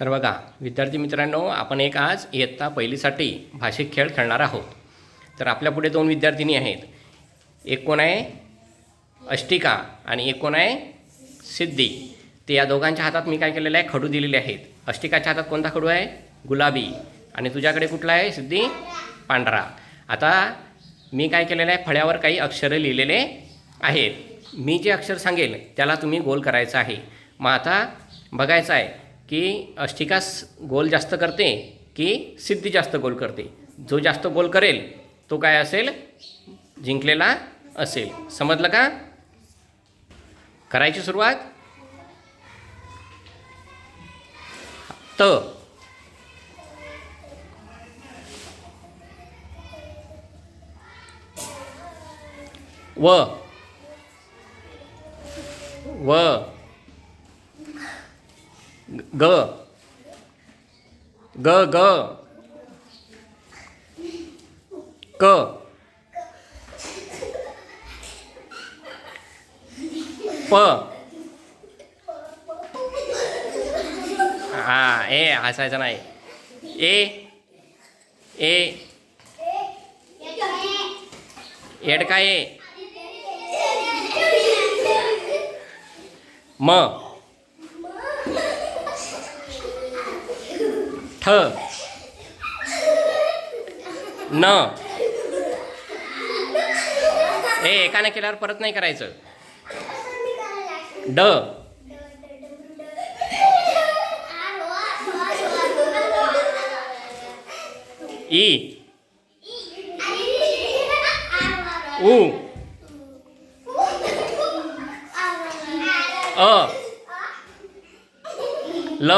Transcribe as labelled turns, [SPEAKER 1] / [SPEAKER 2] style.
[SPEAKER 1] तर बघा विद्यार्थी मित्रांनो आपण एक आज इयत्ता पहिलीसाठी भाषिक खेळ खेळणार आहोत. तर आपल्या पुढे दोन विद्यार्थिनी आहेत. एक कोण आहे? अष्टिका आणि एक कोण आहे? सिद्धी. ते या दोघांच्या हातात मी काय केलेलं आहे? खडू दिलेले आहेत. अष्टिकाच्या हातात कोणता खडू आहे? गुलाबी. आणि तुझ्याकडे कुठला आहे सिद्धी? पांढरा. आता मी काय केलेलं आहे? फळ्यावर काही अक्षरं लिहिलेले आहेत. मी जे अक्षर सांगेल त्याला तुम्ही गोल करायचं आहे. मग आता बघायचं आहे. की अष्टिका गोल जास्त करते की सिद्धी जास्त गोल करते. जो जास्त गोल करेल तो काय असेल? जिंकलेला असेल. समजलं का? करायची सुरुवात? त. व. व. ग. ग ग. क. प. हा ए हसायचं नाही. ए. ए. एड काय ए. म. ठ. न. ए एकाने केल्यावर परत नाही करायचं. ड. ई. उ. अ. ल.